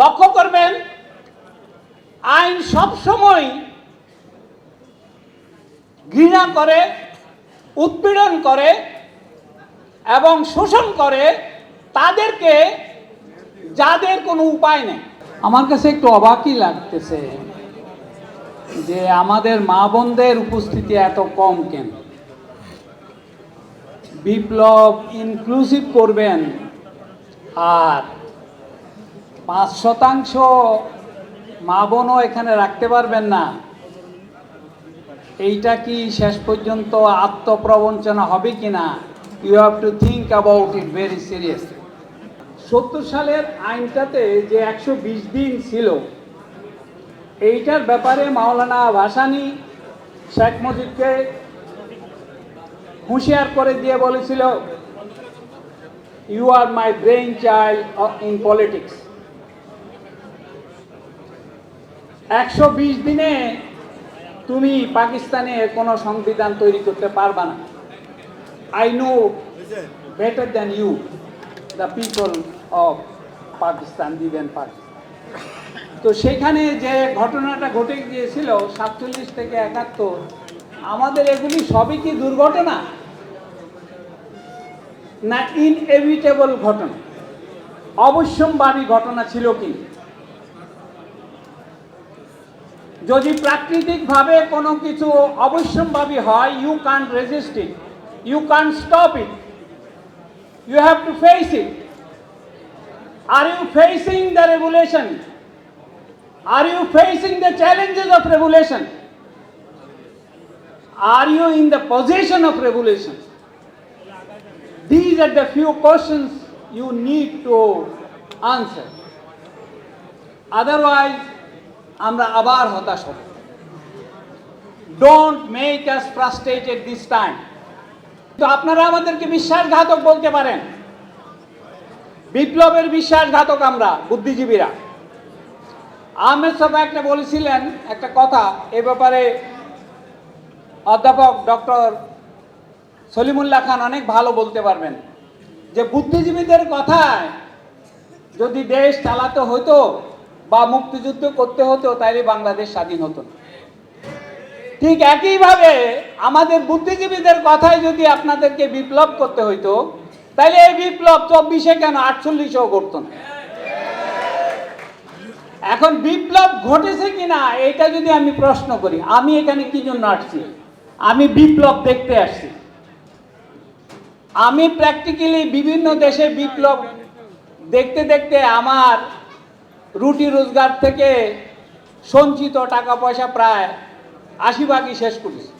লক্ষ্য করবেন, আইন সবসময় ঘৃণা করে, উৎপীড়ন করে এবং শোষণ করে তাদেরকে যাদের কোনো উপায় নেই। আমার কাছে একটু অবাকই লাগতেছে যে আমাদের মা বোনদের উপস্থিতি এত কম কেন? বিপ্লব ইনক্লুসিভ করবেন আর পাঁচ শতাংশ মা বোনও এখানে রাখতে পারবেন না। এইটা কি শেষ পর্যন্ত আত্মপ্রবঞ্চনা হবে কি না? You have to think about it very seriously সত্তর সালের আইনটাতে যে একশো বিশ দিন ছিল, এইটার ব্যাপারে মাওলানা ভাসানি শেখ মুজিবকে হুঁশিয়ার করে দিয়ে বলেছিল you are my brain child in politics একশো বিশ দিনে তুমি পাকিস্তানে কোনো সংবিধান তৈরি করতে পারবা না। I know better than you the people of Pakistan দিবেন পাকিস্তান তো সেখানে যে ঘটনাটা ঘটে গিয়েছিল, সাতচল্লিশ থেকে একাত্তর, আমাদের এগুলি সবই কি দুর্ঘটনা? না ইনএভিটেবল ঘটনা? অবশ্যম্ভাবী ঘটনা ছিল কি? যদি প্রাকৃতিকভাবে কোনো কিছু অবশ্যম্ভাবী হয় you can resist it you can stop it you have to face it are you facing the regulation are you facing the challenges of regulation Are you in the possession of revelation? These are the few questions you need to answer. Otherwise, আমরা আবার হতাশ হব। Don't make us frustrated this time তো আপনারা আমাদেরকে বিশ্বাসঘাতক বলতে পারেন। বিপ্লবের বিশ্বাসঘাতক আমরা, বুদ্ধিজীবীরা। আহমেদ সাহেব একটা বলেছিলেন একটা কথা এ ব্যাপারে। অধ্যাপক ডক্টর সলিমুল্লাহ খান অনেক ভালো বলতে পারবেন। যে বুদ্ধিজীবীদের কথায় যদি দেশ চালাতে হতো বা মুক্তিযুদ্ধ করতে হতো তাইলে বাংলাদেশ স্বাধীন হতো না। ঠিক একইভাবে আমাদের বুদ্ধিজীবীদের কথায় যদি আপনাদেরকে বিপ্লব করতে হইতো তাহলে এই বিপ্লব চব্বিশে কেন আটচল্লিশেও করতো না? এখন বিপ্লব ঘটেছে কিনা এটা যদি আমি প্রশ্ন করি, আমি এখানে কি জন্য আসছি? আমি বিপ্লব দেখতে আসছি। আমি প্র্যাকটিক্যালি বিভিন্ন দেশে বিপ্লব দেখতে দেখতে আমার রুটি রোজগার থেকে সঞ্চিত টাকা পয়সা প্রায় আশি ভাগই শেষ করেছি।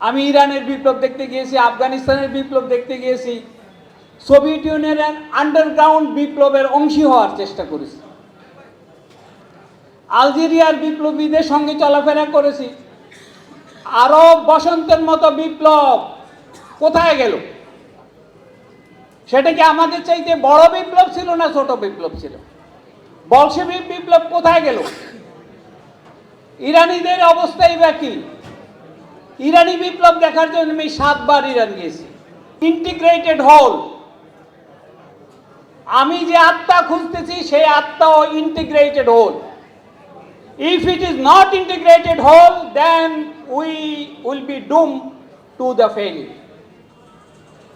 আমি ইরানের বিপ্লব দেখতে গিয়েছি, আফগানিস্তানের বিপ্লব দেখতে গিয়েছি, সোভিয়েত ইউনিয়নের আন্ডারগ্রাউন্ড বিপ্লবের অংশী হওয়ার চেষ্টা করেছি। আলজেরিয়ার বিপ্লবীদের সঙ্গে চলাফেরা করেছি। আরব বসন্তের মতো বিপ্লব কোথায় গেল? সেটা কি আমাদের চাইতে বড় বিপ্লব ছিল না ছোট বিপ্লব ছিল? বলশেবিক বিপ্লব কোথায় গেল? ইরানিদের অবস্থাই বা কি? ইরানি বিপ্লব দেখার জন্য আমি সাতবার ইরান গিয়েছি। ইন্টিগ্রেটেড হোল আমি যে আত্মা খুঁজতেছি সেই আত্মাও integrated whole if it is not integrated whole, then we will be doom to the failure.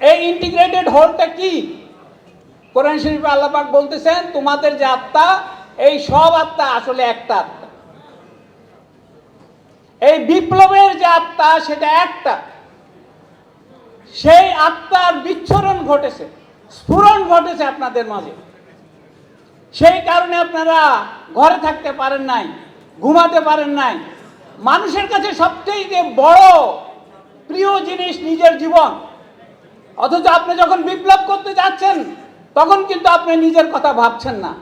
এই ইন্টিগ্রেটেড হোলটা কি? কোরআন শরীফে আল্লাপাক বলতেছেন, তোমাদের যে আত্মা, এই সব আত্মা আসলে একটা আত্মা। এই বিপ্লবের যে আত্মা, সেটা একটা। সেই আত্মার বিচ্ছরণ ঘটেছে, স্ফুরণ ঘটেছে আপনাদের মাঝে। সেই কারণে আপনারা ঘরে থাকতে পারেন নাই, ঘুমাতে পারেন নাই। মানুষের কাছে সবচেয়ে বড় প্রিয় জিনিস নিজের জীবন। অথচ আপনি যখন বিপ্লব করতে যাচ্ছেন তখন কিন্তু আপনি নিজের কথা ভাবছেন না।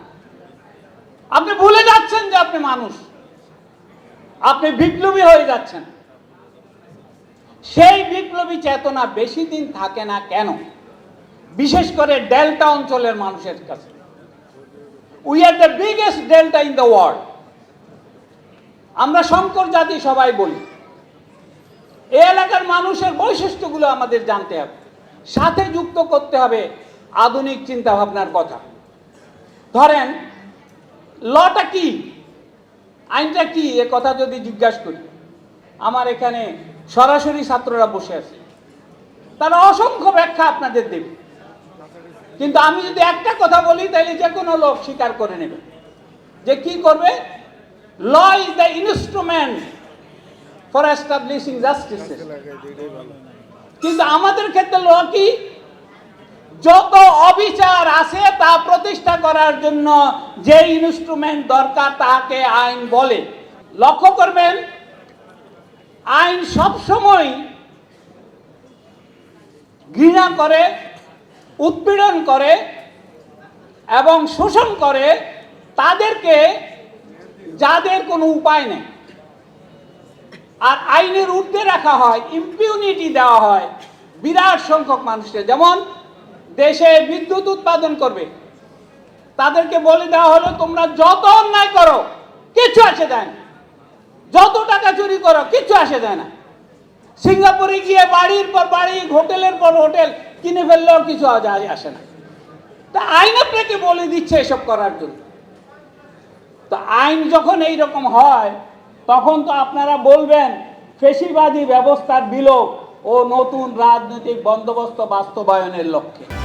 আপনি ভুলে যাচ্ছেন যে আপনি মানুষ। আপনি বিপ্লবী হয়ে যাচ্ছেন। সেই বিপ্লবী চেতনা বেশি দিন থাকে না কেন? বিশেষ করে ডেল্টা অঞ্চলের মানুষের কাছে। We are the biggest delta in the world আমরা শঙ্কর জাতি সবাই বলি। এ এলাকার মানুষের বৈশিষ্ট্যগুলো আমাদের জানতে হবে। সাথে যুক্ত করতে হবে আধুনিক চিন্তা ভাবনার কথা। ধরেন, লটা কি? আইনটা কি? এ কথা যদি জিজ্ঞাসা করি। আমার এখানে সরাসরি ছাত্ররা বসে আছে। তারা অসংখ্য ব্যাখ্যা আপনাদের দেবে। কিন্তু আমি যদি একটা কথা বলি, তাহলে যে কোনো লোক স্বীকার করে নেবে। যে কি করবে? Law is the instrument for establishing justice কিন্তু আমাদের ক্ষেত্রে ল কি? যত অবিচার আছে তা প্রতিষ্ঠা করার জন্য যে ইনস্ট্রুমেন্ট দরকার তাকে আইন বলে। লক্ষ্য করবেন, আইন সবসময় ঘৃণা করে, উৎপীড়ন করে এবং শোষণ করে তাদেরকে যাদের কোনো উপায় নেই। আর আইনের ঊর্ধ্বে রাখা হয় ইম্পিউনিটি দেওয়া হয় বিরাট সংখ্যক মানুষকে। যেমন দেশে বিদ্যুৎ উৎপাদন করবে। তাদেরকে বলে দেওয়া হলো, তোমরা যত অন্যায় করো, কিছু আসে দেয় না। যত টাকা চুরি করো, কিছু আসে দেয় না। সিঙ্গাপুরে গিয়ে বাড়ির পর বাড়ি, হোটেলের পর হোটেল কিনে ফেললেও কিছু আসে না। তা আইন আপনাকে বলে দিচ্ছে এসব করার জন্য। তো আইন যখন এই রকম হয়, তখন তো আপনারা বলবেন, ফেসিবাদী ব্যবস্থার বিলোপ ও নতুন রাজনৈতিক বন্দোবস্ত বাস্তবায়নের লক্ষ্যে।